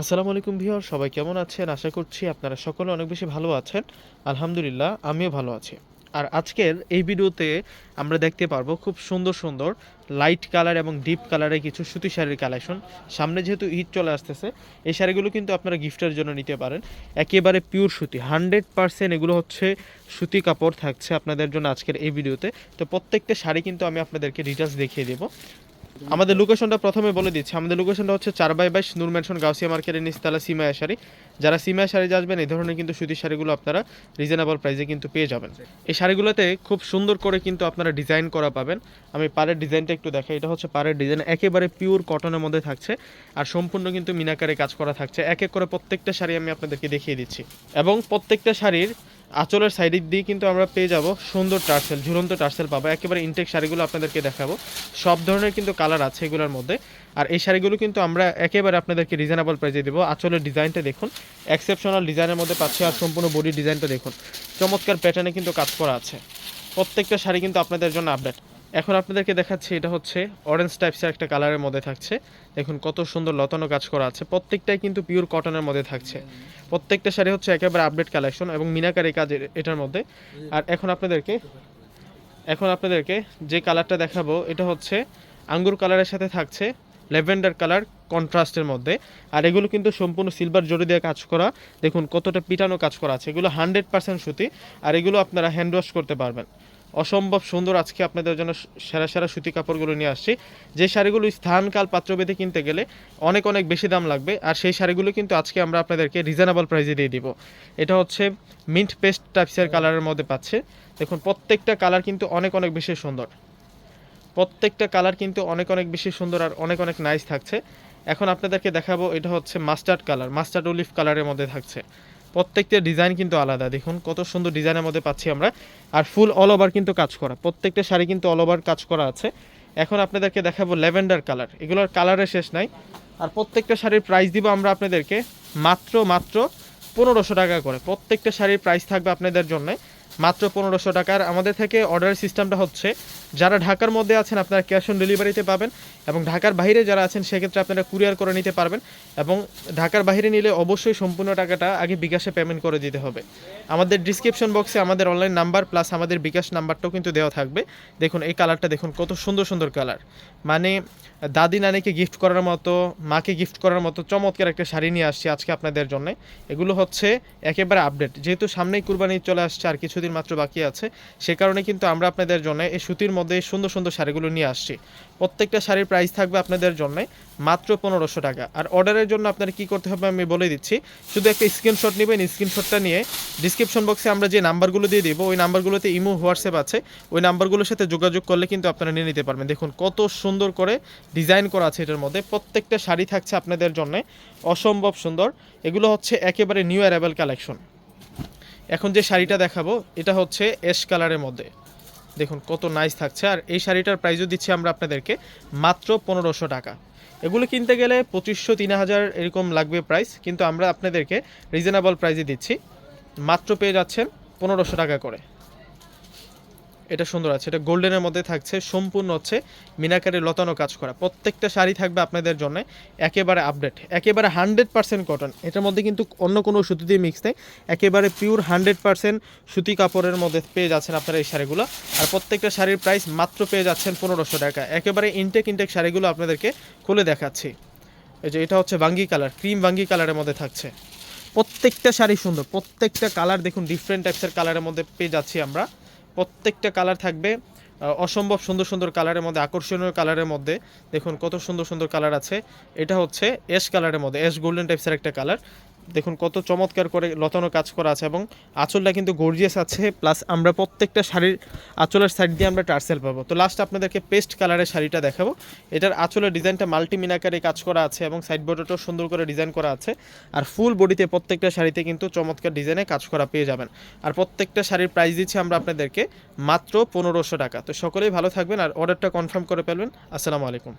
আসসালামু আলাইকুম ভিউয়ার, সবাই কেমন আছেন? আশা করছি আপনারা সকলে অনেক বেশি ভালো আছেন। আলহামদুলিল্লাহ, আমিও ভালো আছি। আর আজকের এই ভিডিওতে আমরা দেখতে পারব খুব সুন্দর সুন্দর লাইট কালার এবং ডিপ কালারের কিছু সুতি শাড়ির কালেকশন সামনে যেহেতু ঈদ চলে আসতেছে, এই শাড়িগুলো কিন্তু আপনারা গিফটের জন্য নিতে পারেন। একেবারে পিওর সুতি হান্ড্রেড পার্সেন্ট এগুলো হচ্ছে সুতি কাপড় থাকছে আপনাদের জন্য আজকের এই ভিডিওতে। তো প্রত্যেকটা শাড়ি কিন্তু আমি আপনাদেরকে ডিটেলস দেখিয়ে দেবো। আমাদের লোকেশনটা প্রথমে বলে দিচ্ছি। আমাদের লোকেশনটা হচ্ছে চার বাই বাইশ নূর ম্যানশন গাউসিয়া মার্কেটের নিচতলা সিমায়া শাড়ি যারা সিমায়া শাড়ি আসবেন, এই ধরনের কিন্তু সুতির শাড়িগুলো আপনারা রিজনেবল প্রাইসে কিন্তু পেয়ে যাবেন। এই শাড়িগুলোতে খুব সুন্দর করে কিন্তু আপনারা ডিজাইন করা পাবেন। আমি পাড়ের ডিজাইনটা একটু দেখাই। এটা হচ্ছে পাড়ের ডিজাইন একেবারে পিওর কটনের মধ্যে থাকছে আর সম্পূর্ণ কিন্তু মিনাকারে কাজ করা থাকছে। এক এক করে প্রত্যেকটা শাড়ি আমি আপনাদেরকে দেখিয়ে দিচ্ছি। এবং প্রত্যেকটা শাড়ির আঁচলের সাইডের দিয়ে কিন্তু আমরা পেয়ে যাব সুন্দর টার্সেল, ঝুলন্ত টার্সেল পাবো। একেবারে ইনটেক শাড়িগুলো আপনাদেরকে দেখাবো। সব ধরনের কিন্তু কালার আছে এগুলোর মধ্যে। আর এই শাড়িগুলো কিন্তু আমরা একেবারে আপনাদেরকে রিজনেবল প্রাইসে দেবো। আঁচলের ডিজাইনটা দেখুন। এক্সেপশনাল ডিজাইনের মধ্যে পাচ্ছি আর সম্পূর্ণ বডি ডিজাইনটা দেখুন। চমৎকার প্যাটার্নে কিন্তু কাজ করা আছে। প্রত্যেকটা শাড়ি কিন্তু আপনাদের জন্য আপডেট এখন আপনাদেরকে দেখাচ্ছি, এটা হচ্ছে অরেঞ্জ টাইপসের একটা কালারের মধ্যে থাকছে। দেখুন কত সুন্দর লতানো কাজ করা আছে। প্রত্যেকটাই কিন্তু পিওর কটনের মধ্যে থাকছে। প্রত্যেকটা শাড়ি হচ্ছে একেবারে আপডেট কালেকশন এবং মিনাকারি কাজ এটার মধ্যে। আর এখন আপনাদেরকে এখন আপনাদেরকে যে কালারটা দেখাবো, এটা হচ্ছে আঙ্গুর কালারের সাথে থাকছে ল্যাভেন্ডার কালার কন্ট্রাস্টের মধ্যে। আর এগুলো কিন্তু সম্পূর্ণ সিলভার জড়ি দিয়ে কাজ করা। দেখুন কতটা পিটানো কাজ করা আছে। এগুলো হান্ড্রেড পার্সেন্ট সুতি। আর এগুলো আপনারা হ্যান্ড ওয়াশ করতে পারবেন। অসম্ভব সুন্দর আজকে আপনাদের জন্য সেরা সেরা সুতি কাপড়গুলো নিয়ে আসছি। যে শাড়িগুলো স্থানকাল পাত্রভেদে কিনতে গেলে অনেক অনেক বেশি দাম লাগবে, আর সেই শাড়িগুলো কিন্তু আজকে আমরা আপনাদেরকে রিজনেবল প্রাইসে দিয়ে দিব। এটা হচ্ছে মিন্ট পেস্ট টাইপসের কালারের মধ্যে পাচ্ছে। দেখুন, প্রত্যেকটা কালার কিন্তু অনেক অনেক বেশি সুন্দর। প্রত্যেকটা কালার কিন্তু অনেক অনেক বেশি সুন্দর আর অনেক অনেক নাইস থাকছে। এখন আপনাদেরকে দেখাবো, এটা হচ্ছে মাস্টার্ড কালার মাস্টার্ড অলিভ কালারের মধ্যে থাকছে। প্রত্যেকটা ডিজাইন কিন্তু আলাদা। দেখুন, কত সুন্দর ডিজাইনের মধ্যে পাচ্ছি আমরা। আর ফুল অল ওভার কিন্তু কাজ করা। প্রত্যেকটা শাড়ি কিন্তু অল ওভার কাজ করা আছে। এখন আপনাদেরকে দেখাবো ল্যাভেন্ডার কালার এগুলোর কালারের শেষ নাই। আর প্রত্যেকটা শাড়ির প্রাইস দিব আমরা আপনাদেরকে মাত্র মাত্র পনেরোশো টাকা করে। প্রত্যেকটা শাড়ির প্রাইস থাকবে আপনাদের জন্য মাত্র পনেরোশো টাকার আমাদের থেকে অর্ডার সিস্টেমটা হচ্ছে, যারা ঢাকার মধ্যে আছেন আপনারা ক্যাশ অন ডেলিভারিতে পাবেন এবং ঢাকার বাইরে যারা আছেন সেক্ষেত্রে আপনারা কুরিয়ার করে নিতে পারবেন এবং ঢাকার বাইরে নিলে অবশ্যই সম্পূর্ণ টাকাটা আগে বিকাশে পেমেন্ট করে দিতে হবে। আমাদের ডিসক্রিপশন বক্সে আমাদের অনলাইন নাম্বার প্লাস আমাদের বিকাশ নাম্বারটাও কিন্তু দেওয়া থাকবে। দেখুন, এই কালারটা দেখুন, কত সুন্দর সুন্দর কালার মানে দাদি নানিকে গিফট করার মতো, মাকে গিফট করার মতো চমৎকার একটা শাড়ি নিয়ে আসছি আজকে আপনাদের জন্য। এগুলো হচ্ছে একেবারে আপডেট যেহেতু সামনেই কুরবানি চলে আসছে, আর কিছুদিন মাত্র বাকি আছে। সে কারণে কিন্তু আমরা আপনাদের জন্য এই সুতির মধ্যে সুন্দর সুন্দর শাড়িগুলো নিয়ে আসছি। প্রত্যেকটা শাড়ির প্রাইস থাকবে আপনাদের জন্য মাত্র পনেরোশো টাকা। আর অর্ডারের জন্য আপনার কি করতে হবে আমি বলে দিচ্ছি। শুধু একটা স্ক্রিনশট নেবেন স্ক্রিনশটটা নিয়ে ডিসক্রিপশন বক্সে আমরা যে নাম্বারগুলো দিয়ে দিব, ওই নাম্বারগুলোতে ইমো, হোয়াটসঅ্যাপ আছে। ওই নাম্বারগুলোর সাথে যোগাযোগ করলে কিন্তু আপনারা নিয়ে নিতে পারবেন। দেখুন কত সুন্দর করে ডিজাইন করা আছে এটার মধ্যে। প্রত্যেকটা শাড়ি থাকছে আপনাদের জন্য অসম্ভব সুন্দর। এগুলো হচ্ছে একেবারে নিউ অ্যারাইভাল কালেকশন এখন যে শাড়িটা দেখাবো, এটা হচ্ছে অ্যাশ কালারের মধ্যে। দেখুন কত নাইস থাকছে। আর এই শাড়িটার প্রাইসও দিচ্ছি আমরা আপনাদেরকে মাত্র পনেরোশো টাকা। এগুলো কিনতে গেলে পঁচিশশো, তিন হাজার এরকম লাগবে প্রাইস কিন্তু আমরা আপনাদেরকে রিজনেবল প্রাইসে দিচ্ছি। মাত্র পেয়ে যাচ্ছেন পনেরোশো টাকা করে। এটা সুন্দর আছে, এটা গোল্ডেনের মধ্যে থাকছে, সম্পূর্ণ হচ্ছে মিনাকারি লতানো কাজ করা। প্রত্যেকটা শাড়ি থাকবে আপনাদের জন্য, একেবারে আপডেট একেবারে হান্ড্রেড পার্সেন্ট কটন এটার মধ্যে কিন্তু অন্য কোনো সুতি দিয়ে মিক্স নেই, একেবারে পিওর হান্ড্রেড পার্সেন্ট সুতি কাপড়ের মধ্যে পেয়ে যাচ্ছেন আপনারা এই শাড়িগুলো। আর প্রত্যেকটা শাড়ির প্রাইস মাত্র পেয়ে যাচ্ছেন পনেরোশো টাকা। একেবারে ইনটেক ইনটেক শাড়িগুলো আপনাদেরকে খুলে দেখাচ্ছি। এই যে এটা হচ্ছে বাঙ্গি কালার ক্রিম বাঙ্গি কালারের মধ্যে থাকছে। প্রত্যেকটা শাড়ি সুন্দর, প্রত্যেকটা কালার দেখুন ডিফারেন্ট টাইপসের কালারের মধ্যে পেয়ে যাচ্ছি আমরা। প্রত্যেকটা কালার থাকবে। অসম্ভব সুন্দর সুন্দর কালারের মধ্যে, আকর্ষণীয় কালারের মধ্যে। দেখুন কত সুন্দর সুন্দর কালার আছে। এটা হচ্ছে এস কালারের মধ্যে এস গোল্ডেন টাইপসের একটা কালার। দেখুন, কত চমৎকার করে লতানো কাজ করা আছে এবং আঁচলটা কিন্তু গর্জিয়াস আছে প্লাস আমরা প্রত্যেকটা শাড়ির আঁচলের সাইড দিয়ে আমরা টার্সেল পাবো। তো লাস্ট আপনাদেরকে পেস্ট কালারের শাড়িটা দেখাবো। এটার আঁচলের ডিজাইনটা মাল্টি মিনাকারে কাজ করা আছে এবং সাইড বর্ডারটাও সুন্দর করে ডিজাইন করা আছে। আর ফুল বডিতে প্রত্যেকটা শাড়িতে কিন্তু চমৎকার ডিজাইনে কাজ করা পেয়ে যাবেন। আর প্রত্যেকটা শাড়ির প্রাইস দিচ্ছি আমরা আপনাদেরকে মাত্র পনেরোশো টাকা। তো সকলেই ভালো থাকবেন আর অর্ডারটা কনফার্ম করে ফেলবেন। আসসালামু আলাইকুম।